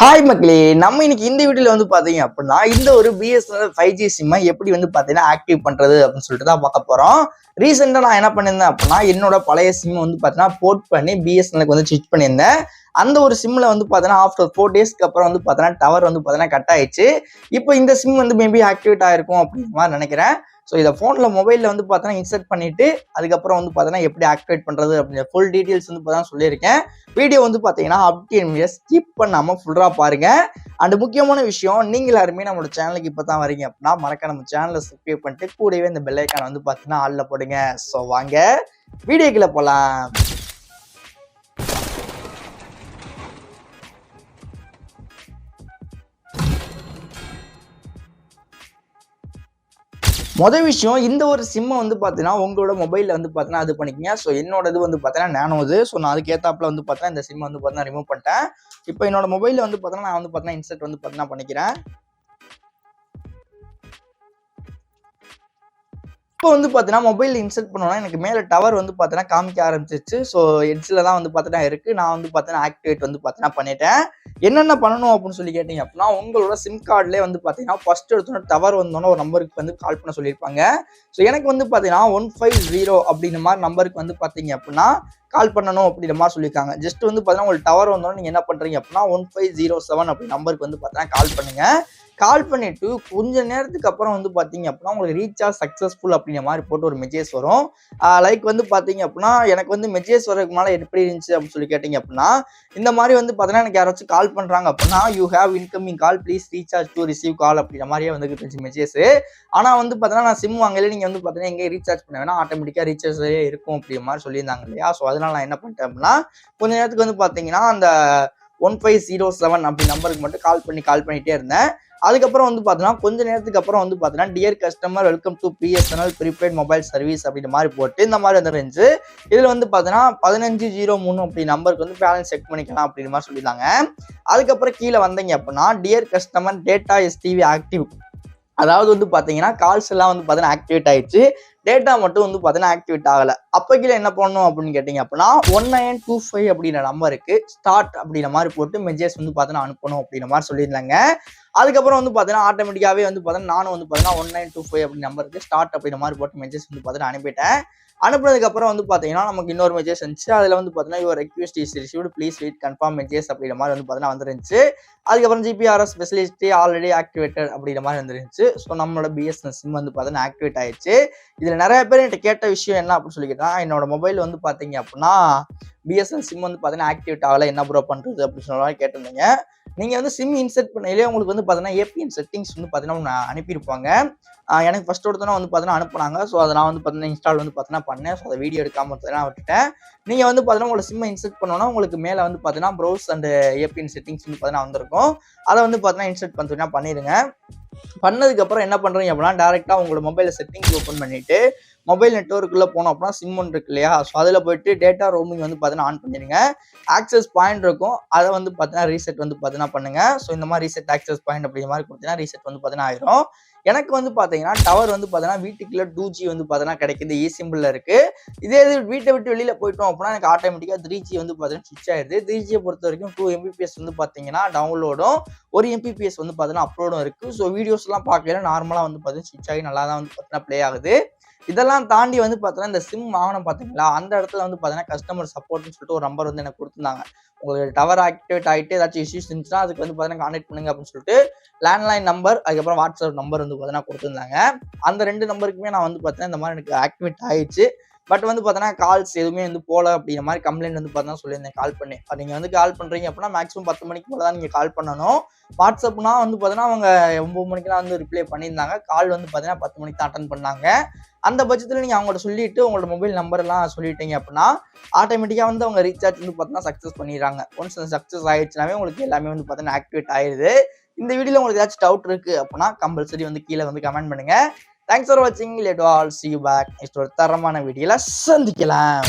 Hi மக்களே நம்ம இன்னைக்கு இந்த வீடியோல வந்து பாத்தீங்க அப்படின்னா இந்த ஒரு பிஎஸ்என்எல் ஃபைவ் ஜி சிம்மை எப்படி வந்து பாத்தீங்கன்னா ஆக்டிவ் பண்றது அப்படின்னு சொல்லிட்டு தான் பார்க்க போறோம். ரீசெண்டா நான் என்ன பண்ணியிருந்தேன் அப்படின்னா என்னோட பழைய சிம் வந்து பாத்தீங்கன்னா போர்ட் பண்ணி பிஎஸ்என்எலுக்கு வந்து ஸ்விட்ச் பண்ணியிருந்தேன். அந்த ஒரு சிம்ல வந்து பார்த்தீங்கன்னா ஆஃப்டர் ஃபோர் டேஸ்க்கு அப்புறம் வந்து பார்த்தீங்கன்னா டவர் வந்து பார்த்தீங்கன்னா கட் ஆயிடுச்சு. இப்போ இந்த சிம் வந்து மேபி ஆக்டிவேட் ஆயிருக்கும் அப்படிங்கிற மாதிரி நினைக்கிறேன். ஸோ இதை ஃபோனில் மொபைலில் வந்து பார்த்தீங்கன்னா இன்சர்ட் பண்ணிட்டு அதுக்கப்புறம் வந்து பார்த்தீங்கன்னா எப்படி ஆக்டிவேட் பண்ணுறது அப்படிங்கிற ஃபுல் டீட்டெயில்ஸ் வந்து பார்த்தா சொல்லியிருக்கேன். வீடியோ வந்து பார்த்தீங்கன்னா அப்டி ஸ்கிப் பண்ணாமல் ஃபுல்லாக பாருங்க. அண்ட் முக்கியமான விஷயம் நீங்கள் எல்லாருமே நம்மளோட சேனலுக்கு இப்போ தான் வரீங்க அப்படின்னா மறக்க நம்ம சேனலை சப்ஸ்கிரைப் பண்ணிட்டு கூடவே இந்த பெல்லைக்கான வந்து பார்த்தீங்கன்னா ஆளில் போடுங்க. ஸோ வாங்க வீடியோக்குள்ளே போகலாம் மொதல் விஷயம் இந்த ஒரு சிம்மை வந்து பார்த்தீங்கன்னா உங்களோட மொபைலில் வந்து பார்த்தீங்கன்னா அது பண்ணிக்கங்க. ஸோ என்னோட இது வந்து பார்த்தீங்கன்னா நேனோது ஸோ நான் அதுக்கேற்றாப்புல வந்து பார்த்தீங்கன்னா இந்த சிம்மை வந்து பார்த்தீங்கன்னா ரிமூவ் பண்ணிட்டேன். இப்போ என்னோட மொபைலில் வந்து பார்த்தீங்கன்னா நான் வந்து பார்த்தீங்கன்னா இன்சர்ட் வந்து பார்த்தீங்கன்னா பண்ணிக்கிறேன். இப்போ வந்து பார்த்தீங்கன்னா மொபைல் இன்சர்ட் பண்ணோன்னா எனக்கு மேலே டவர் வந்து பார்த்தீங்கன்னா காமிக்க ஆரம்பிச்சிச்சு ஸோ எட்ஜில் தான் வந்து பார்த்தீங்கன்னா இருக்குது நான் வந்து பார்த்தீங்கன்னா ஆக்டிவேட் வந்து பார்த்தீங்கன்னா பண்ணிட்டேன். என்னென்ன பண்ணணும் அப்படின்னு சொல்லி கேட்டிங்க அப்படின்னா உங்களோட சிம் கார்டிலே வந்து பார்த்தீங்கன்னா ஃபர்ஸ்ட் எடுத்தோன்னா டவர் வந்தோன்னே ஒரு நம்பருக்கு வந்து கால் பண்ண சொல்லியிருப்பாங்க. ஸோ எனக்கு வந்து பார்த்தீங்கன்னா ஒன் ஃபைவ் ஜீரோ அப்படிங்கிற மாதிரி நம்பருக்கு வந்து பார்த்தீங்க அப்படின்னா கால் பண்ணணும் அப்படின்ற மாதிரி சொல்லியிருக்காங்க. ஜஸ்ட் வந்து பார்த்தீங்கன்னா உங்களுக்கு டவர் வந்தோன்னே நீங்கள் என்ன பண்ணுறீங்க அப்படின்னா ஒன் ஃபைவ் ஜீரோ செவன் அப்படி நம்பருக்கு வந்து பார்த்தீங்கன்னா கால் பண்ணுங்கள் கால் பண்ணிட்டு கொஞ்ச நேரத்துக்கு அப்புறம் வந்து பார்த்தீங்க அப்படின்னா உங்களுக்கு ரீசார்ஜ் சக்ஸஸ்ஃபுல் அப்படிங்கிற மாதிரி போட்டு ஒரு மெசேஜ் வரும். லைக் வந்து பார்த்தீங்க அப்படின்னா எனக்கு வந்து மெசேஜ் வரதுக்கு மேலே எப்படி இருந்துச்சு அப்படின்னு சொல்லி கேட்டிங்க அப்படின்னா இந்த மாதிரி வந்து பார்த்தீங்கன்னா எனக்கு யாராச்சும் கால் பண்ணுறாங்க அப்படின்னா you have incoming call please recharge to receive call அப்படிங்கிற மாதிரியே வந்து இருந்துச்சு மெசேஜ் ஆனால் வந்து பார்த்தீங்கன்னா நான் சிம் வாங்கல நீங்கள் வந்து பார்த்தீங்கன்னா எங்கேயே ரீசார்ஜ் பண்ண வேணா ஆட்டோமேட்டிக்காக ரீசார்ஜ் இருக்கும் அப்படிங்கிற மாதிரி சொல்லியிருந்தாங்க இல்லையா? ஸோ அதனால் நான் என்ன பண்ணிட்டேன் அப்படின்னா கொஞ்ச நேரத்துக்கு வந்து பார்த்தீங்கன்னா அந்த ஒன் ஃபைவ் ஜீரோ செவன் அப்படி நம்பருக்கு மட்டும் கால் பண்ணி கால் பண்ணிகிட்டே இருந்தேன். அதுக்கப்புறம் வந்து பார்த்தீங்கன்னா கொஞ்ச நேரத்துக்கு அப்புறம் வந்து பார்த்தீங்கன்னா dear customer welcome to BSNL prepaid mobile service அப்படின்ற மாதிரி போட்டு இந்த மாதிரி வந்துருந்துச்சு இதில் வந்து பார்த்தீங்கன்னா பதினஞ்சு ஜீரோ மூணு அப்படி நம்பருக்கு வந்து பேலன்ஸ் செக் பண்ணிக்கலாம் அப்படின்ற மாதிரி சொல்லியிருந்தாங்க. அதுக்கப்புறம் கீழே வந்தீங்க அப்படின்னா dear customer data STV active அதாவது வந்து பார்த்தீங்கன்னா கால்ஸ் எல்லாம் வந்து பார்த்தீங்கன்னா ஆக்டிவேட் ஆயிடுச்சு. டேட்டா மட்டும் வந்து பார்த்தீங்கன்னா ஆக்டிவேட் ஆகலை. அப்போ என்ன பண்ணணும் அப்படின்னு கேட்டிங்க அப்படின்னா ஒன் நைன் டூ ஃபைவ் அப்படின்ற நம்பருக்கு ஸ்டார்ட் அப்படின்ற மாதிரி போட்டு மெசேஜ் வந்து பார்த்தீங்கன்னா அனுப்பணும் அப்படின்ற மாதிரி சொல்லியிருந்தாங்க. அதுக்கப்புறம் வந்து பார்த்தீங்கன்னா ஆட்டோமேட்டிக்காகவே வந்து பார்த்தீங்கன்னா நானும் வந்து பார்த்தீங்கன்னா ஒன் நைன் டூ ஃபைவ் அப்படி நம்பருக்கு ஸ்டார்ட் அப்படின்ற மாதிரி போட்டு மெசேஜ் வந்து பார்த்தீங்கன்னா அனுப்பிட்டேன். அனுப்புனதுக்கப்புறம் வந்து பார்த்தீங்கன்னா நமக்கு இன்னொரு மெசேஜ் இருந்துச்சு அதில் வந்து பார்த்தீங்கன்னா your request is received please wait confirm message அப்படிங்கிற மாதிரி வந்து பார்த்தீங்கன்னா வந்துருந்துச்சு. அதுக்கப்புறம் ஜிபிஆர்எஸ் ஸ்பெஷலிஸ்ட் ஆல்ரெடி ஆக்டிவேட்டட் அப்படிங்கிற மாதிரி வந்துருந்துச்சு. ஸோ நம்மளோட பிஎஸ்என்எல் சிம் வந்து பார்த்தீங்கன்னா ஆக்டிவேட் ஆயிடுச்சு. இதில் நிறைய பேர் என்கிட்ட கேட்ட விஷயம் என்ன அப்படின்னு சொல்லி கேட்டால் என்னோட மொபைல் வந்து பார்த்தீங்க அப்படின்னா பிஎஸ்என்எல் சிம் வந்து பார்த்தீங்கன்னா ஆக்டிவேட் ஆகலை. என்ன ப்ரோ பண்ணுறது அப்படின்னு சொல்லலாம் கேட்டிருந்தீங்க. நீங்கள் வந்து சிம் இன்செர்ட் பண்ணையிலே உங்களுக்கு வந்து பார்த்தீங்கன்னா ஏபிஎன் செட்டிங்ஸ் வந்து பார்த்தீங்கன்னா ஒன்று அனுப்பியிருப்பாங்க. எனக்கு ஃபஸ்ட் ஒருத்தனா வந்து பார்த்தீங்கன்னா அனுப்புனாங்க. ஸோ அதை நான் வந்து பார்த்தீங்கன்னா இன்ஸ்டால் வந்து பார்த்தீங்கன்னா பண்ணேன். ஸோ அதை வீடியோ எடுக்காமல் பார்த்தீங்கன்னா விட்டுட்டேன். நீங்கள் வந்து பார்த்தீங்கன்னா உங்களை சிம்மை இன்செர்ட் பண்ணோன்னா உங்களுக்கு மேலே வந்து பார்த்தீங்கன்னா ப்ரௌஸ் அண்ட் ஏபிஎன் செட்டிங்ஸ் வந்து பார்த்தீங்கன்னா வந்திருக்கும். அதை வந்து பார்த்தீங்கன்னா இன்செர்ட் பண்ணிட்டுனா பண்ணிடுங்க பண்ணதுக்கப்புறம் என்ன பண்ணுறீங்க அப்படின்னா டேரெக்டாக உங்களோட மொபைலில் செட்டிங்ஸ் ஓப்பன் பண்ணிவிட்டு மொபைல் நெட்ஒர்க்குள்ளே போனோம் அப்படின்னா சிம் ஒன்று இருக்கு இல்லையா ஸோ அதில் போயிட்டு டேட்டா ரோமிங் வந்து பார்த்தீங்கன்னா ஆன் பண்ணிடுங்க ஆக்சஸ் பாயிண்ட் இருக்கும் அதை வந்து பார்த்தீங்கன்னா ரீசெட் வந்து பார்த்தீங்கன்னா பண்ணுங்க ஸோ இந்த மாதிரி ரீசெட் ஆக்சஸ் பாயிண்ட் அப்படிங்கிற மாதிரி கொடுத்தீங்கன்னா ரீசெட் வந்து பார்த்தீங்கன்னா ஆயிரும் எனக்கு வந்து பார்த்தீங்கன்னா டவர் வந்து பார்த்தீங்கன்னா வீட்டுக்குள்ளே டூ ஜி வந்து பார்த்தீங்கன்னா கிடைக்குது இ சிம்பிளில் இருக்குது இதே இது வீட்டை விட்டு வெளியில் போயிட்டோம் அப்படின்னா எனக்கு ஆட்டோமேட்டிக்காக த்ரீ ஜி வந்து பார்த்தீங்கன்னா ஸ்விட்ச் ஆயிடுது த்ரீ ஜியை பொறுத்த வரைக்கும் டூ எம்பிபிஎஸ் வந்து பார்த்தீங்கன்னா டவுன்லோடும் ஒரு எம்பிபிஎஸ் வந்து பார்த்தீங்கன்னா அப்லோடும் இருக்குது ஸோ வீடியோஸ்லாம் பார்க்கல நார்மலாக வந்து பார்த்தீங்கன்னா ஸ்விட்ச் ஆகி நல்லா தான் வந்து பார்த்தீங்கன்னா ப்ளே ஆகுது இதெல்லாம் தாண்டி வந்து பார்த்தோன்னா இந்த சிம் வாங்கணும் பார்த்தீங்களா? அந்த இடத்துல வந்து பார்த்தீங்கன்னா கஸ்டமர் சப்போர்ட்னு சொல்லிட்டு ஒரு நம்பர் வந்து எனக்கு கொடுத்துருந்தாங்க. உங்களுக்கு டவர் ஆக்டிவேட் ஆகிட்டு ஏதாச்சும் இஷ்யூஸ் இருந்துச்சுன்னா அதுக்கு வந்து பார்த்தீங்கன்னா கான்டெக்ட் பண்ணுங்க அப்படின்னு சொல்லிட்டு லேண்ட்லைன் நம்பர் அதுக்கப்புறம் வாட்ஸ்அப் நம்பர் வந்து பார்த்தீங்கன்னா கொடுத்துருந்தாங்க. அந்த ரெண்டு நம்பருக்குமே நான் வந்து பார்த்தீங்கன்னா இந்த மாதிரி எனக்கு ஆக்டிவேட் ஆயிடுச்சு. பட் வந்து பார்த்தோன்னா கால்ஸ் எதுவுமே வந்து போகல அப்படிங்கிற மாதிரி கம்ப்ளைண்ட் வந்து பார்த்தா சொல்லியிருந்தேன். கால் பண்ணி. நீங்கள் வந்து கால் பண்ணுறீங்க அப்படின்னா மேக்ஸிமம் பத்து மணிக்கு மேலே தான் நீங்கள் கால் பண்ணணும். வாட்ஸ்அப்னா வந்து பார்த்தீங்கன்னா அவங்க ஒம்பது மணிக்கெலாம் வந்து ரிப்ளை பண்ணியிருந்தாங்க. கால் வந்து பார்த்தீங்கன்னா பத்து மணிக்கு தான் அட்டன் பண்ணாங்க. அந்த பட்சத்தில் நீங்கள் அவங்கள்ட்ட சொல்லிவிட்டு உங்களோட மொபைல் நம்பர்லாம் சொல்லிட்டீங்க அப்படின்னா ஆட்டோமேட்டிக்காக வந்து அவங்க ரீசார்ஜ் வந்து பார்த்தீங்கன்னா சக்ஸஸ் பண்ணிடுறாங்க. ஒன்ஸ் சக்ஸஸ் ஆயிடுச்சுனாவே உங்களுக்கு எல்லாமே வந்து பார்த்தீங்கன்னா ஆக்டிவேட் ஆயிடுது. இந்த வீடியோவில் உங்களுக்கு ஏதாச்சும் டவுட் இருக்குது அப்படின்னா கம்பல்சரி வந்து கீழே வந்து கமெண்ட் பண்ணுங்கள் தேங்க்ஸ் ஃபார் வாட்சிங் let all see you back next ஒரு தரமான வீடியோல சந்திக்கலாம்.